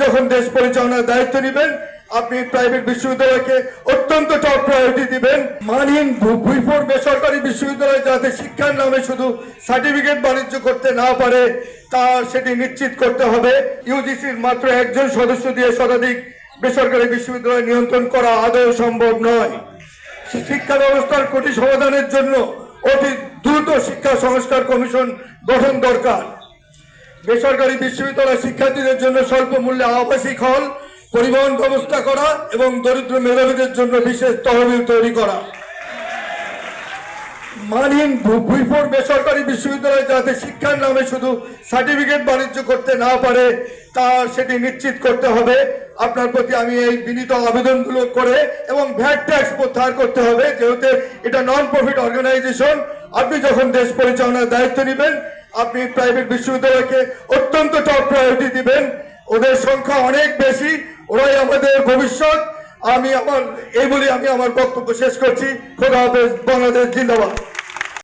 যখন দেশ পরিচালনার দায়িত্ব নেবেন, আপনি প্রাইভেট বিশ্ববিদ্যালয়কে অত্যন্ত টপ প্রায়োরিটি দিবেন। মানহীন ভূ- ভূইফোর বেসরকারি বিশ্ববিদ্যালয় যাতে শিক্ষার নামে শুধু সার্টিফিকেট বাণিজ্য করতে না পারে, তা সেটি নিশ্চিত করতে হবে। ইউজিসির মাত্র একজন সদস্য দিয়ে শতাধিক বেসরকারি বিশ্ববিদ্যালয় নিয়ন্ত্রণ করা আদৌ সম্ভব নয়। শিক্ষা ব্যবস্থার কোটি সমাধানের জন্য অতি দ্রুত শিক্ষা সংস্কার কমিশন গঠন দরকার। বেসরকারি বিশ্ববিদ্যালয় শিক্ষার্থীদের জন্য স্বল্প মূল্যে আবাসিক হল, পরিবহন ব্যবস্থা করা এবং দরিদ্র মেধাবীদের জন্য বিশেষ তহবিল তৈরি করা। মানহীন ভূ- ভূইফোর বেসরকারি বিশ্ববিদ্যালয় যাতে শিক্ষার নামে শুধু সার্টিফিকেট বাণিজ্য করতে না পারে, তা সেটি নিশ্চিত করতে হবে। আপনার প্রতি আমি এই বিনীত আবেদনগুলো করে এবং ভ্যাট ট্যাক্স প্রত্যাহার করতে হবে, যেহেতু এটা নন প্রফিট অর্গানাইজেশন আপনি যখন দেশ পরিচালনার দায়িত্ব নেবেন আপনি প্রাইভেট বিশ্ববিদ্যালয়কে অত্যন্ত টপ প্রায়োরিটি দিবেন। ওদের সংখ্যা অনেক বেশি, ওরাই আমাদের ভবিষ্যৎ। আমি আমার, এই বলি আমি আমার বক্তব্য শেষ করছি। খোদা হাফেজ, বাংলাদেশ জিন্দাবাদ।